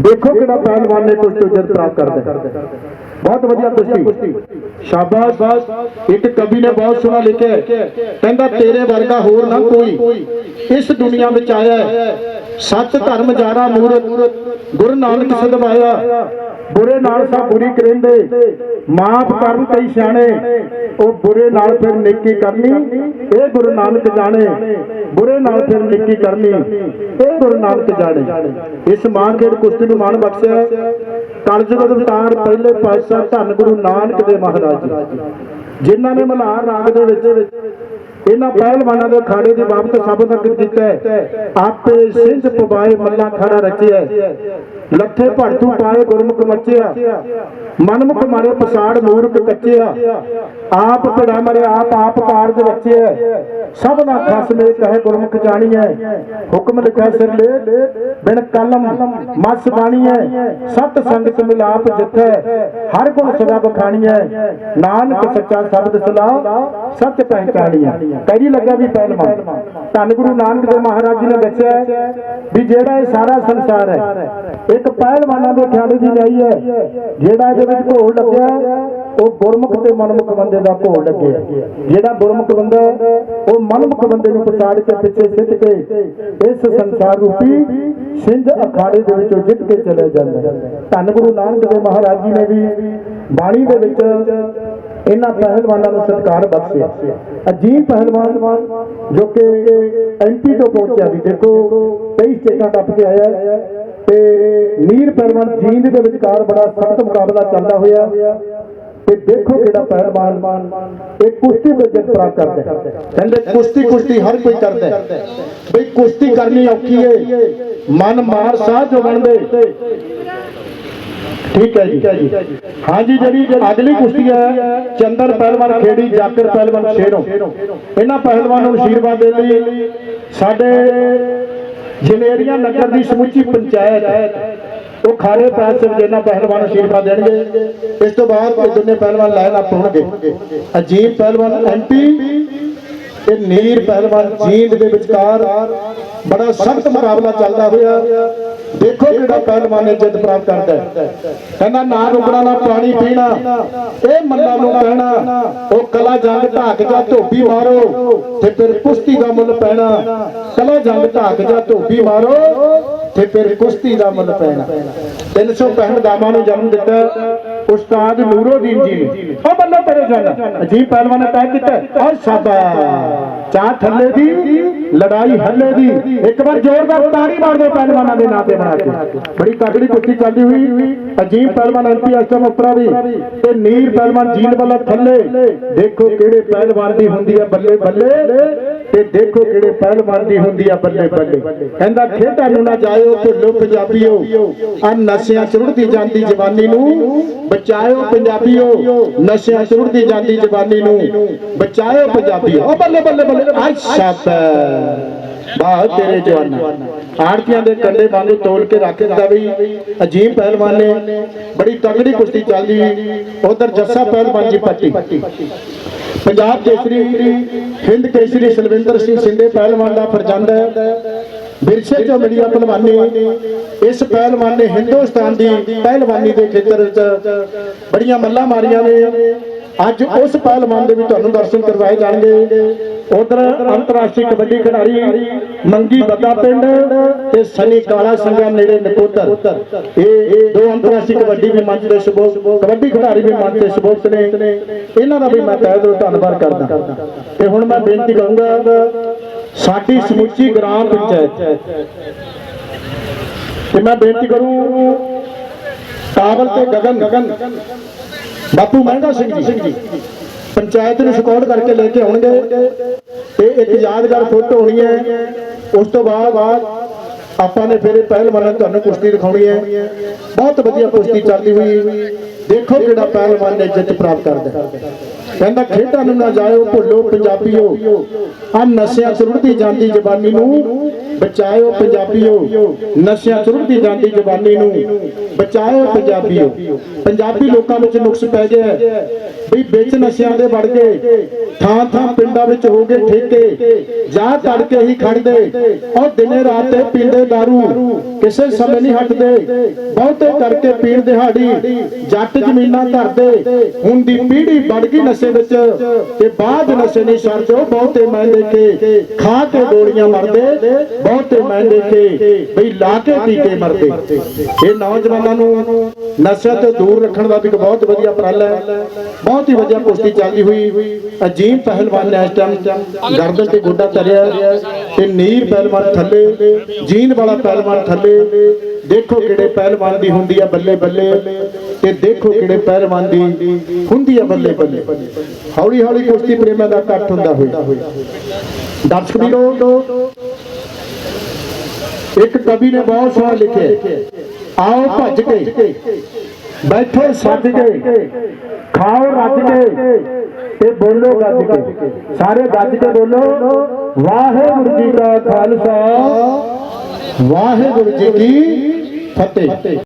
ਦੇਖੋ ਕਿਹੜਾ ਪਹਿਲਵਾਨ ਨੇ ਕੁਸ਼ਤੀ ਜਿੱਤ ਪ੍ਰਾਪਤ ਕਰਦਾ ਬਹੁਤ ਵਧੀਆ ਕੁਸ਼ਤੀ। ਸ਼ਾਬਾਸ਼। ਇੱਕ ਕਵੀ ਨੇ ਬਹੁਤ ਸੋਹਣਾ ਲਿਖਿਆ ਕਹਿੰਦਾ, ਤੇਰੇ ਵਰਗਾ ਹੋਰ ਨਾ ਕੋਈ ਇਸ ਦੁਨੀਆ ਵਿੱਚ ਆਇਆ ਸੱਚ ਧਰਮ ਜਾਰਾ ਮੂਰਤ, ਗੁਰੂ ਨਾਨਕ ਸਦਵਾਇਆ ਬੁਰੇ ਨਾਲ ਸਾ ਬੁਰੀ ਕਰਿੰਦੇ ਮਾਫ ਕਰਨ ਕਈ ਸਿਆਣੇ। ਉਹ ਬੁਰੇ ਨਾਲ ਫਿਰ ਨੇਕੀ ਕਰਨੀ, ਇਹ ਗੁਰੂ ਨਾਨਕ ਜਾਣੇ। ਬੁਰੇ ਨਾਲ ਫਿਰ ਨੇਕੀ ਕਰਨੀ, ਇਹ ਗੁਰੂ ਨਾਨਕ ਜਾਣੇ। ਇਸ ਮਾਨ ਖੇਡ ਕੁਸ਼ਤੀ ਨੂੰ ਮਾਣ ਬਖਸ਼ਿਆ। ਕਲਯੁਗ ਅਵਤਾਰ ਪਹਿਲੇ ਪਾਤਸ਼ਾਹ ਧੰਨ ਗੁਰੂ ਨਾਨਕ ਦੇ ਮਹਾਰਾਜ ਜੀ। ਜਿਨ੍ਹਾਂ ਨੇ ਮਲਹਾਰ ਰਾਗ ਦੇ ਵਿੱਚ ਇਹਨਾਂ ਪਹਿਲਵਾਨਾਂ ਦੇ ਖਾੜੇ ਦੀ ਬਾਬਤ ਸਭ ਤੱਕ ਕੀਤਾ ਹੈ। ਆਪੇ ਸਿੰਧ ਪਵਾਏ ਮੱਲਾ ਖੜਾ ਰਚਿਆ ਲੱਥੇ ਭੜਤੂ ਪਾਏ ਗੁਰਮੁਖ ਮੱਚਿਆ। ਮਨਮੁਖ ਮਾਰੇ ਪਸਾੜ ਮੂਰਖ ਕੱਚਿਆ। ਆਪ ਭੜਾ ਮਰੇ ਆਪ ਆਪ ਕਾਰਜ ਰਚਿਆ ਸਭ ਦਾ ਖਸਮੇ ਕਹੇ ਗੁਰਮੁਖ ਜਾਣੀਐ। ਹੁਕਮ ਲਿਖਿਆ ਸਿਰ ਲੈ ਬਿਨ ਕਲਮ ਮਸ ਬਾਣੀਐ। ਸਤ ਸੰਗਤ ਮਿਲਾਪ ਜਿੱਥੈ, ਹਰ ਗੁਣ ਸਦਾ ਬਖਾਣੀਐ ਨਾਨਕ ਸੱਚਾ ਸ਼ਬਦ ਸਲਾਹ, ਸੱਚ ਪਹਿਚਾਣੀਐ। ਕਹਿਰੀ ਲੱਗਾ ਵੀ ਪਹਿਲਵਾਨ ਧੰਨ ਗੁਰੂ ਨਾਨਕ ਦੇਵ ਮਹਾਰਾਜ ਜੀ ਨੇ ਦੱਸਿਆ ਵੀ ਜਿਹੜਾ ਇਹ ਸਾਰਾ ਸੰਸਾਰ ਹੈ, ਇੱਕ ਪਹਿਲਵਾਨਾਂ ਦੇ ਖਿਆਲੇ ਦੀ ਨਹੀਂ ਹੈ। ਜਿਹੜਾ ਇਹਦੇ ਵਿੱਚ ਘੋਲ ਲੱਗਿਆ ਉਹ ਗੁਰਮੁਖ ਤੇ ਮਨਮੁਖ ਬੰਦੇ ਦਾ ਘੋਲ ਲੱਗਿਆ ਜਿਹੜਾ ਗੁਰਮੁਖ ਬੰਦਾ ਉਹ ਮਨਮੁਖ ਬੰਦੇ ਨੂੰ ਪਛਾੜ ਕੇ ਪਿੱਛੇ ਸਿੱਟ ਕੇ ਇਸ ਸੰਸਾਰ ਰੂਪੀ ਸਿੰਧ ਅਖਾੜੇ ਦੇ ਵਿੱਚੋਂ ਜਿੱਤ ਕੇ ਚਲੇ ਜਾਂਦਾ ਧੰਨ ਗੁਰੂ ਨਾਨਕ ਦੇਵ ਮਹਾਰਾਜ ਜੀ ਨੇ ਵੀ ਬਾਣੀ ਦੇ ਵਿੱਚ ਇਹਨਾਂ ਪਹਿਲਵਾਨਾਂ ਨੂੰ ਸਤਿਕਾਰ ਬਖਸ਼ਿਆ ਅਜੀਬ ਪਹਿਲਵਾਨ ਜੋ ਕਿ ਐਮਪੀ ਤੋਂ ਪਹੁੰਚਿਆ ਵੀ। ਦੇਖੋ, ਕਈ ਸਟੇਟਾਂ ਟੱਪ ਕੇ ਆਇਆ ਤੇ ਨੀਰ ਪਹਿਲਵਾਨ ਜੀਂਦ ਦੇ ਵਿਚਕਾਰ ਬੜਾ ਸਖਤ ਮੁਕਾਬਲਾ ਚੱਲਦਾ ਹੋਇਆ। ਤੇ ਦੇਖੋ ਕਿਹੜਾ ਪਹਿਲਵਾਨ ਇਹ ਕੁਸ਼ਤੀ ਵਿੱਚ ਜਿੱਤ ਪ੍ਰਾਪਤ ਕਰਦਾ। ਕਹਿੰਦੇ ਕੁਸ਼ਤੀ ਕੁਸ਼ਤੀ, ਹਰ ਕੋਈ ਕਰਦਾ ਬਈ ਕੁਸ਼ਤੀ ਕਰਨੀ ਔਖੀ ਏ ਮਨ ਮਾਰ ਸਾਹ ਜੋ ਬਣਦੇ। ਠੀਕ ਹੈ ਜੀ। ਹਾਂਜੀ, ਜਿਹੜੀ ਅਗਲੀ ਕੁਸ਼ਤੀ ਹੈ, ਚੰਦਰ ਪਹਿਲਵਾਨ ਖੇੜੀ, ਜਾਕਰ ਪਹਿਲਵਾਨ ਸ਼ੇਰੋਂ। ਇਹਨਾਂ ਪਹਿਲਵਾਨ ਨੂੰ ਅਸ਼ੀਰਵਾਦ ਦੇ ਲਈ ਸਾਡੇ ਜਨੇਰੀਆਂ ਨਗਰ ਦੀ ਸਮੁੱਚੀ ਪੰਚਾਇਤ, ਉਹ ਖਾਰੇ ਪੈਸ ਜਿਹਨਾਂ ਪਹਿਲਵਾਨ ਨੂੰ ਅਸ਼ੀਰਵਾਦ ਦੇਣਗੇ, ਇਸ ਤੋਂ ਬਾਅਦ ਇਹ ਦੋਨੇ ਪਹਿਲਵਾਨ ਲਾਈਨ ਅਪ ਹੋਣਗੇ ਅਜੀਬ ਪਹਿਲਵਾਨ ਐਮਪੀ ਤੇ ਨੀਰ ਪਹਿਲਵਾਨ ਜੀਂਦ ਦੇ ਵਿਚਕਾਰ ਬੜਾ ਸਖਤ ਮੁਕਾਬਲਾ ਚੱਲਦਾ ਹੋਇਆ। ਦੇਖੋ ਕਿਹੜਾ ਪਹਿਲਵਾਨ ਨੇ ਜਿੱਤ ਪ੍ਰਾਪਤ ਕਰਦਾ ਕਹਿੰਦਾ, ਨਾ ਰੁਕਣਾ, ਨਾ ਪਾਣੀ ਪੀਣਾ। ਇਹ ਮੱਲਾ ਨੂੰ ਕਹਿਣਾ ਉਹ ਕਲਾ ਜੰਗ ਢਾਕ ਜਾ ਧੋਬੀ ਮਾਰੋ ਤੇ ਫਿਰ ਕੁਸ਼ਤੀ ਦਾ ਮੁੱਲ ਪੈਣਾ। ਕਲਾ ਜੰਗ ਢਾਕ ਜਾ ਧੋਬੀ ਮਾਰੋ ਤੇ ਫਿਰ ਕੁਸ਼ਤੀ ਦਾ ਮੁੱਲ ਪੈਣਾ। 365 ਦਾਮਾਂ ਨੂੰ ਜਨਮ ਦਿੱਤਾ। ਉਸਤਾਦ ਨੂਰੋਦੀਨ ਜੀ ਨੇ। ਉਹ ਬੰਦਾ ਤੇਰੇ ਜਨ ਅਜੀਬ ਪਹਿਲਵਾਨ ਨੇ ਤੈਅ ਕੀਤਾ ਔਰ ਸ਼ਾਬਾ ਚਾਹ ਥੱਲੇ ਦੀ, ਲੜਾਈ ਹੱਲੇ ਦੀ। ਇੱਕ ਵਾਰ ਜ਼ੋਰਦਾਰ ਤਾੜੀ ਮਾਰਦੇ ਪਹਿਲਵਾਨਾਂ ਦੇ ਨਾਂ ਤੇ ਬਣਾ ਕੇ। ਬੜੀ ਤਕੜੀ ਕੁਸ਼ਤੀ ਚੱਲਦੀ ਹੋਈ। ਅਜੀਬ ਪਹਿਲਵਾਨ ਐਮਪੀ ਅਸ਼ਟਮ ਉਪਰਾ ਵੀ। ਤੇ ਨੀਰ ਪਹਿਲਵਾਨ ਜੀਨ ਵਾਲਾ ਥੱਲੇ। ਦੇਖੋ ਕਿਹੜੇ ਪਹਿਲਵਾਨ ਦੀ ਹੁੰਦੀ ਹੈ ਬੱਲੇ ਬੱਲੇ। ਤੇ ਦੇਖੋ ਕਿਹੜੇ ਪਹਿਲਵਾਨ ਹੁੰਦੀ ਆ ਬੱਲੇ ਬੱਲੇ। ਕਹਿੰਦਾ, ਖੇਡਾਂ ਨੂੰ ਨਾ ਜਾਇਓ ਭੁੱਲੋ ਪੰਜਾਬੀਓ ਆ ਨਸ਼ਿਆਂ ਚ ਜਾਂਦੀ ਜਵਾਨੀ ਨੂੰ, ਬਚਾਇਓ ਪੰਜਾਬੀਓ। ਨਸ਼ਿਆਂ ਚ ਜਾਂਦੀ ਜਵਾਨੀ ਨੂੰ, ਬਚਾਇਓ ਪੰਜਾਬੀਓ। ਉਹ ਬੱਲੇ ਬੱਲੇ ਬੱਲੇ ਅੱਛਾ ਬਾਹ ਤੇਰੇ ਜਵਾਨਾ। ਆੜਤੀਆਂ ਦੇ ਕੰਡੇ ਵਾਂਗੂ ਤੋਲ ਕੇ ਰੱਖ ਦਿੱਤਾ ਵੀ ਅਜੀਬ ਪਹਿਲਵਾਨ ਨੇ। ਬੜੀ ਤਗੜੀ ਕੁਸ਼ਤੀ ਚੱਲਦੀ। ਉਧਰ ਜੱਸਾ ਪਹਿਲਵਾਨ ਜੀ ਪੱਟੀ। ਪੰਜਾਬ ਕੇਸਰੀ, ਹਿੰਦ ਕੇਸਰੀ ਸਲਵਿੰਦਰ ਸਿੰਘ ਸਿੰਧੇ ਪਹਿਲਵਾਨ ਦਾ ਫਰਜ਼ੰਦ ਹੈ। ਵਿਰਸੇ ਚੋਂ ਮਿਲੀ ਆ ਪਹਿਲਵਾਨੀ। ਇਸ ਪਹਿਲਵਾਨ ਨੇ ਹਿੰਦੁਸਤਾਨ ਦੀ ਪਹਿਲਵਾਨੀ ਦੇ ਖੇਤਰ ਵਿੱਚ ਬੜੀਆਂ ਮੱਲਾਂ ਮਾਰੀਆਂ ਨੇ। ਅੱਜ ਉਸ ਪਹਿਲਵਾਨ ਦੇ ਵੀ ਤੁਹਾਨੂੰ ਦਰਸ਼ਨ ਕਰਵਾਏ ਜਾਣਗੇ। ਉਧਰ ਅੰਤਰਰਾਸ਼ਟਰੀ ਕਬੱਡੀ ਖਿਡਾਰੀ ਮੰਗੀ ਬੱਦਾ ਪਿੰਡ ਤੇ ਸਨੀ ਕਾਲਾ ਸੰਗਾ ਨੇੜੇ ਨਕੋਦਰ। ਇਹ ਦੋ ਅੰਤਰਰਾਸ਼ਟਰੀ ਕਬੱਡੀ ਵੀ ਮੰਚ ਦੇ ਸ਼ੁਭ ਕਬੱਡੀ ਖਿਡਾਰੀ ਵੀ ਮੰਚ ਦੇ ਸ਼ੁਭੋਕਤ ਨੇ। ਇਹਨਾਂ ਦਾ ਵੀ ਮੈਂ ਤਹਿ ਦਿਲੋਂ ਧੰਨਵਾਦ ਕਰਦਾ। ਤੇ ਹੁਣ ਮੈਂ ਬੇਨਤੀ ਕਰੂੰਗਾ, ਸਾਡੀ ਸਮੁੱਚੀ ਗ੍ਰਾਮ ਪੰਚਾਇਤ ਤੇ ਮੈਂ ਬੇਨਤੀ ਕਰੂੰ, ਕਾਬਲ ਤੇ ਗਗਨ ਗਗਨ ਬਾਪੂ ਮਹਿੰਗਾ ਸਿੰਘ ਜੀ। ਪੰਚਾਇਤ ਨੂੰ ਸਕੌਟ ਕਰਕੇ ਲੈ ਕੇ ਆਉਣਗੇ। ਤੇ ਇੱਕ ਯਾਦਗਾਰ ਫੋਟੋ ਹੋਣੀ ਹੈ। ਉਸ ਤੋਂ ਬਾਅਦ ਆਪਾਂ ਨੇ ਫਿਰ ਪਹਿਲਵਾਨਾਂ ਨੂੰ ਤੁਹਾਨੂੰ ਕੁਸ਼ਤੀ ਦਿਖਾਉਣੀ ਹੈ। ਬਹੁਤ ਵਧੀਆ ਕੁਸ਼ਤੀ ਚੱਲਦੀ ਹੋਈ। ਦੇਖੋ ਕਿਹੜਾ ਪਹਿਲਵਾਨ ਨੇ ਜਿੱਤ ਪ੍ਰਾਪਤ ਕਰਦਾ ਕਹਿੰਦਾ, ਖੇਡਾਂ ਨੂੰ ਨਾ ਜਾਇਓ, ਭੁੱਲੋ ਪੰਜਾਬੀਓ। ਆ ਨਸ਼ਿਆਂ ਚ ਜਾਂਦੀ ਜਵਾਨੀ ਨੂੰ ਬਚਾਇਓ ਪੰਜਾਬੀਓ ਨਸ਼ਿਆਂ ਚ ਰੁੜਦੀ ਜਾਂਦੀ ਜਵਾਨੀ ਨੂੰ ਬਚਾਇਓ ਪੰਜਾਬੀਓ ਪੰਜਾਬੀ ਲੋਕਾਂ ਵਿੱਚ ਨੁਕਸ ਪੈ ਗਿਆ ਵੀ ਵਿੱਚ ਨਸ਼ਿਆਂ ਦੇ ਵੜ ਗਏ ਥਾਂ ਥਾਂ ਪਿੰਡਾਂ ਵਿੱਚ ਹੋ ਗਏ ਠੇਕੇ ਜਾ ਤੜਕੇ ਹੀ ਖੜਦੇ ਉਹ ਦਿਨੇ ਰਾਤ ਤੇ ਪੀਂਦੇ दारू। ਕਿਸੇ ਸਮੇਂ ਨਹੀਂ ਹਟਦੇ ਬਹੁਤੇ ਕਰਕੇ ਪੀਣ ਦਿਹਾੜੀ ਜੱਟ ਜ਼ਮੀਨਾਂ ਧਰਦੇ ਹੁਣ ਦੀ ਪੀੜ੍ਹੀ ਵੜ ਗਈ ਨਸ਼ੇ ਵਿੱਚ ਤੇ ਬਾਅਦ ਨਸ਼ੇ ਨਹੀਂ ਛੱਡਦੇ। ਉਹ ਬਹੁਤੇ ਮੈਂ ਦੇਖੇ। ਖਾ ਕੇ ਗੋਲੀਆਂ ਮਰਦੇ। ਬਹੁਤੇ ਮੈਂ ਦੇਖੇ ਬਈ ਲਾ ਕੇ ਟੀਕੇ ਮਰਦੇ। ਇਹ ਨੌਜਵਾਨਾਂ ਨੂੰ ਨਸ਼ਿਆਂ ਤੋਂ ਦੂਰ ਰੱਖਣ ਦਾ ਵੀ ਇੱਕ ਬਹੁਤ ਵਧੀਆ ਉਪਰਾਲਾ ਹੈ। ਬਹੁਤ ਹੀ ਵਧੀਆ ਕੁਸ਼ਤੀ ਚੱਲਦੀ ਹੋਈ ਅਜੀਮ ਪਹਿਲਵਾਨ ਨੇ ਇਸ ਟਾਈਮ ਗਰਦਨ ਤੇ ਗੋਡਾ ਧਰਿਆ ਤੇ ਨੀਰ ਪਹਿਲਵਾਨ ਥੱਲੇ ਜੀਨ ਵਾਲਾ ਪਹਿਲਵਾਨ ਥੱਲੇ। ਦੇਖੋ ਕਿਹੜੇ ਪਹਿਲਵਾਨ ਦੀ ਹੁੰਦੀ ਆ ਬੱਲੇ ਬੱਲੇ ਤੇ ਦੇਖੋ ਕਿਹੜੇ ਪਹਿਲਵਾਨ ਦੀ ਹੁੰਦੀ ਆ ਬੱਲੇ ਬੱਲੇ। ਹੌਲੀ ਹੌਲੀ ਕੁਸ਼ਤੀ ਪ੍ਰੇਮੀਆਂ ਦਾ ਇਕੱਠ ਹੁੰਦਾ ਹੋਇਆ। ਦਰਸ਼ਕ ਵੀਰੋ ਇੱਕ ਕਵੀ ਨੇ ਬਹੁਤ ਸੋਹਣਾ ਲਿਖਿਆ ਆਓ ਭੱਜ ਕੇ। ਬੈਠੋ ਸੱਜ ਕੇ। ਖਾਓ ਰੱਜ ਕੇ। ਤੇ ਬੋਲੋ ਗੱਜ ਕੇ। ਸਾਰੇ ਗੱਜ ਕੇ ਬੋਲੋ। ਵਾਹਿਗੁਰੂ ਜੀ ਕਾ ਖਾਲਸਾ। ਵਾਹਿਗੁਰੂ ਜੀ ਕੀ ਫਤਿਹ।